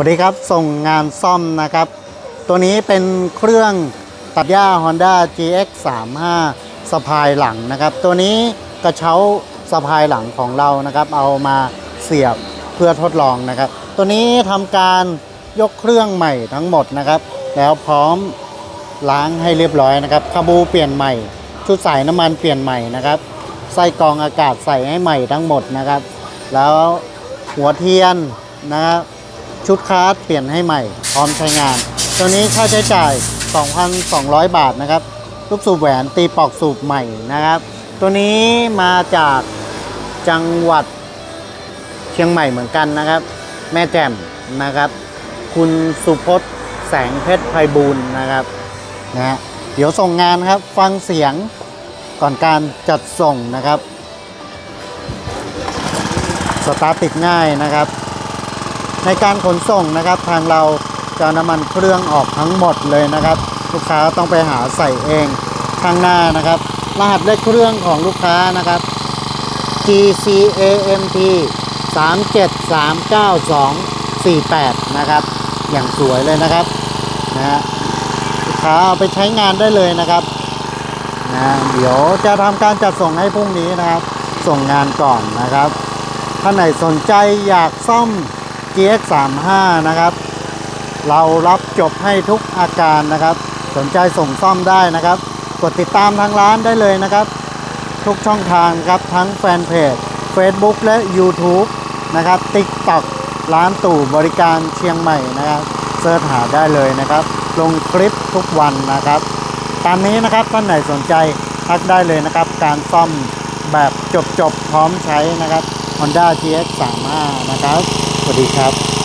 สวัสดีครับส่งงานซ่อมนะครับ ตัวนี้เป็นเครื่องตัดหญ้า Honda GX 3 5 สะพายหลังนะครับ ตัวนี้กระเช้าสะพายหลังของเรานะครับ เอามาเสียบเพื่อทดลองนะครับ ตัวนี้ทำการยกเครื่องใหม่ทั้งหมดนะครับ แล้วพร้อมล้างให้เรียบร้อยนะครับคาบูเปลี่ยนใหม่ชุดใส่น้ำมันเปลี่ยนใหม่นะครับไส้กรองอากาศใส่ให้ใหม่ทั้งหมดนะครับ แล้วหัวเทียนนะครับ ชุดคาร์ดเปลี่ยนให้ใหม่พร้อมใช้งาน ตัวนี้ค่าใช้จ่าย 2,200 บาทนะครับลูกสูบแหวนตีปอกสูบใหม่นะครับ ตัวนี้มาจากจังหวัดเชียงใหม่เหมือนกันนะครับ แม่แจ่มนะครับ คุณสุพจน์แสงเพชรไพบูลนะครับนะฮะเดี๋ยวส่งงานครับฟังเสียงก่อนการจัดส่งนะครับ สตาร์ทติดง่ายนะครับ ในการขนส่งนะครับ ทางเราจะน้ำมันเครื่องออกทั้งหมดเลยนะครับ ลูกค้าต้องไปหาใส่เองข้างหน้านะครับ รหัสเลขเครื่องของลูกค้านะครับ GCAMT 373948 นะครับ อย่างสวยเลยนะครับนะฮะลูกค้าเอาไปใช้งานได้เลยนะครับนะเดี๋ยวจะทำการจัดส่งให้พรุ่งนี้นะครับ ส่งงานก่อนนะครับท่านไหนสนใจอยากซ่อม GX35 นะครับ เรารับจบให้ทุกอาการนะครับ สนใจส่งซ่อมได้นะครับ กดติดตามทางร้านได้เลยนะครับ ทุกช่องทางครับทั้งแฟนเพจ Facebook และ YouTube นะครับ TikTok ร้านตู่บริการเชียงใหม่นะครับเสิร์ชหาได้เลยนะครับ ลงคลิปทุกวันนะครับ ตามนี้นะครับท่านไหนสนใจทักได้เลยนะครับ การซ่อมแบบจบๆ พร้อมใช้นะครับ Honda GX35 นะครับ สวัสดีครับ